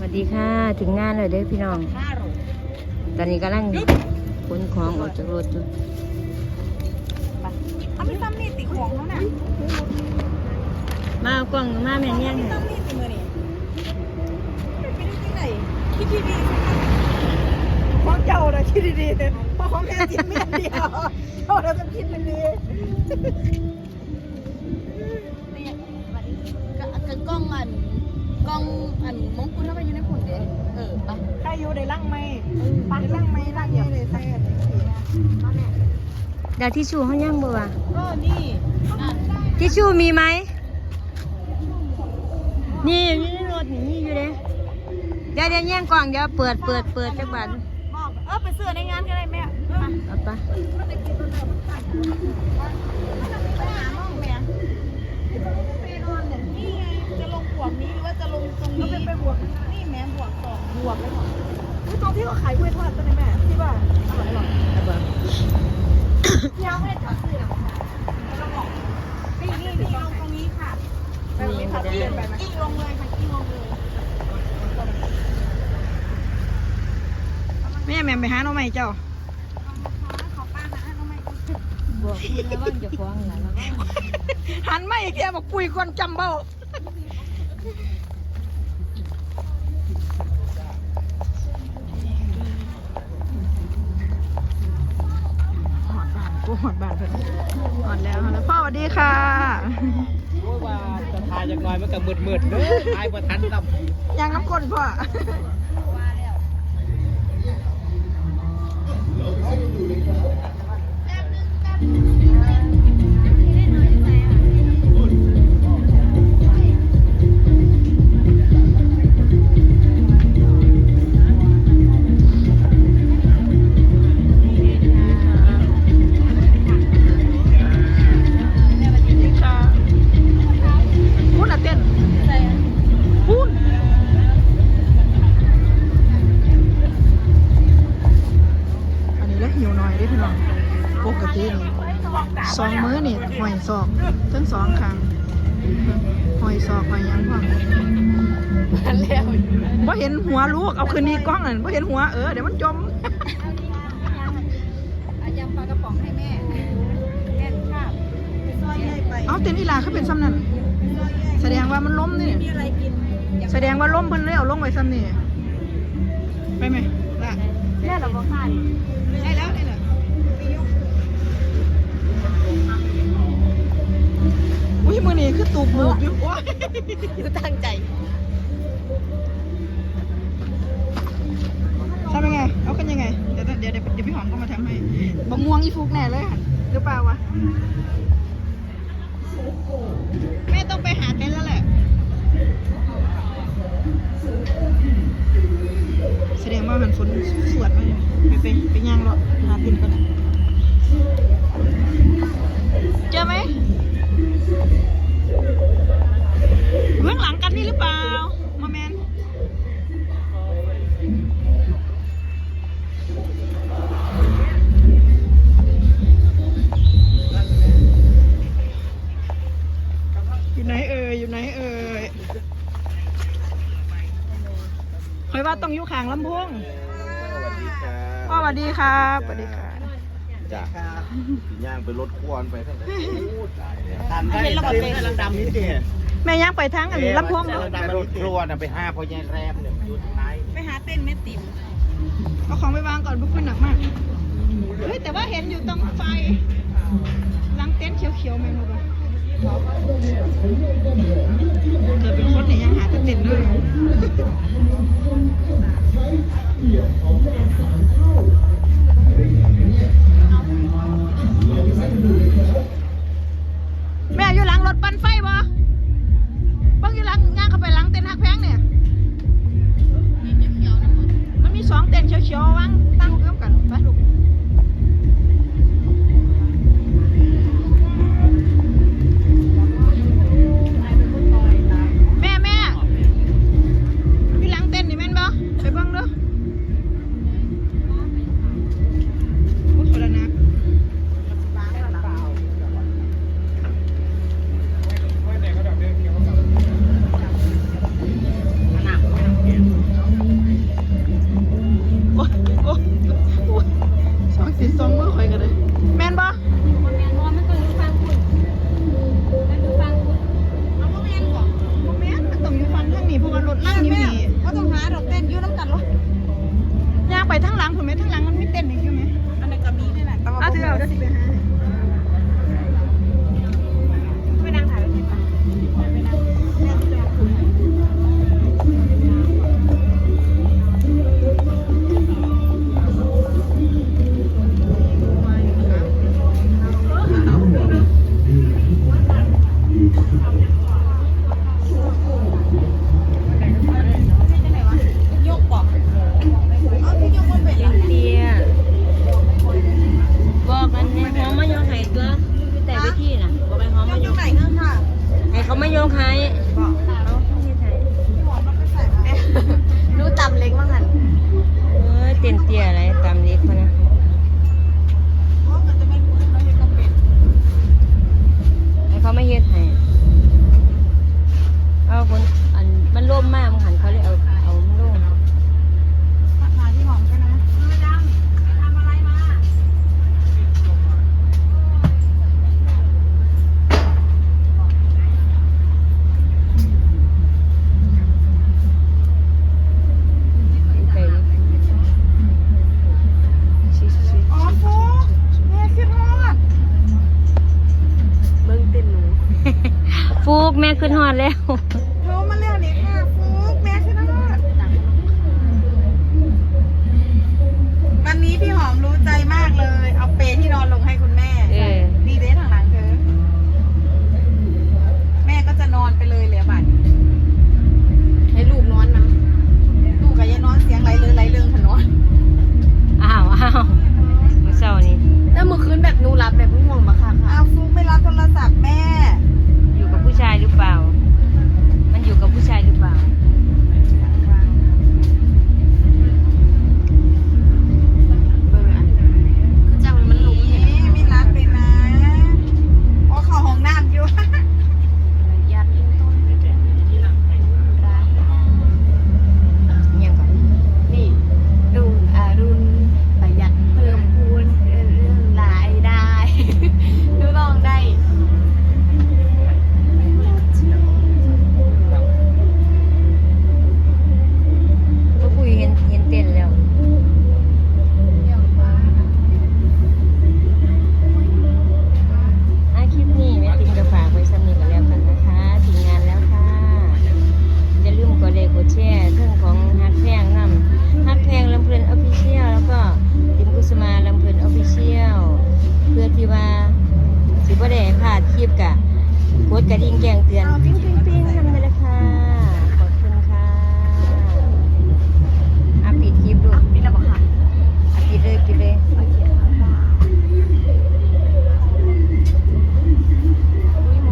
สวัสดีค่ะ ถึงงานเลยเด้อพี่น้องห้าโลตอนนี้กำลังขนของออกจากรถอยู่เอาไม่ซ้ำนี่ติของแล้วน่ะมาเอากล่องมาแม่เนี่ยไม่ซ้ำนี่ติมือนี่ไปได้ที่ไหนคิดดีๆของเจ้าน่ะคิดดีๆเพราะของแม่กินเม็ดเดียวเราเราต้องคิดเป็นดีเนี่ยกะกะกล้องอัน กล้องอันมงกุฎถ้าไปอยู่ในผุนเด้เออไปใครอยู่ในร่างไม่ในร่างไม่ร่างนี้เลยแท้เดี๋ยวทิชชู่เขายังบ่วะก็นี่อะทิชชู่มีไหมนี่อยู่ในรถนี่อยู่เลยเดี๋ยวเดี๋ยวแย่งกล่องเดี๋ยวเปิดเปิดเปิดจักบาทบอกเออไปเสื้อในงานก็ได้แม่ไปเอาไปไปหาห้องแม่ วกนี้หรือว่าจะลงตรงนี้ก็เป็นไปบวกนี่แม่บวกสองบวกเลยเหรอตรงที่เขาขายกล้วยทอดตัวนี้แม่ที่ว่าอร่อยอร่อยเอาไปยังไม่ได้ถอดเสื้อนี่นี่นี่ลงตรงนี้ค่ะแบบนี้ค่ะที่ไปไหมกิ้งลงเลยค่ะกิ้งลงเลยแม่แม่ไปหาน้องใหม่เจ้าขอป้าหาทำไมบอกพูดแล้วว่าจะฟ้องหลานแล้วก็หันมาอีกทีบอกคุยคนจำเบ้าหอดบ้าน กูหอดบ้านเพิ่นหอดแล้วหอดแล้วพ่อสวัสดีค่ะโอ้ยว่าจะทายจักหน่อยมันก็มืดๆเด้อทายบ่ทันดำยังน้ำก้นพ่อ ปกตินี่สองมื้อนี่หอยศอกทั้งสองครั้งหอยศอกหอยหยังพ่อบ่เห็นหัวลูกเอาคืนนี้กล้องนั่นบ่เห็นหัวเออเดี๋ยวมันจมอาจารย์ปลากระป๋องให้แม่แม่ข้าวเอาเต้นอีหลาเขาเป็นซ้ำนั่นแสดงว่ามันล้มนี่มีอะไรกินแสดงว่าล้มเพิ่นเลยเอาลงไว้ซ้ำนี่ไปไหมล่ะแม่เราก็ขาดได้แล้วได้แล้วอุ้ อยู่โอ้ยคือตั้งใจทำยังไง เอากันยังไง เดี๋ยวเดี๋ยวเดี๋ยวเดี๋ยวพี่หอมก็มาทำให้บะม่วงอีฟุกแน่เลยค่ะหรือเปล่าวะ แม่ต้องไปหาเต็นท์แล้วแหละ แสดงว่ามันฝนสวดมาเลยไปไปไปย่างรถหาเต็นท์ก่อน อยู่ไหนเอ่ยอยู่ไหนเอ่ยคอยว่าต้องอยู่ข้างลำโพงสวัสดีครัพ่อสวัสดีครับสวัสดีค่ะจ้ะย่างไปรถควนไปทั้งนั้นตันได้ตันได้ลังดำนิดเดียวแม่ย่างไปทางอันลำโพงลัเนาะงดำรถครัวน่ะไปห้าพอยายแรมเนี่ยอยู่ทางไหนไปหาเต้นแม่ติ๋มเอาของไปวางก่อนพวกคุณหนักมากเฮ้ยแต่ว่าเห็นอยู่ตรงไฟหลังเต็นท์เขียวๆแม่รู้ป่ะ 好，还有一个，陈建正。 ไปทั้งหลังผมไหมทั้งหลังูกแม่ขึ้นหอดแล้ว กระดิ่งแกงเตือน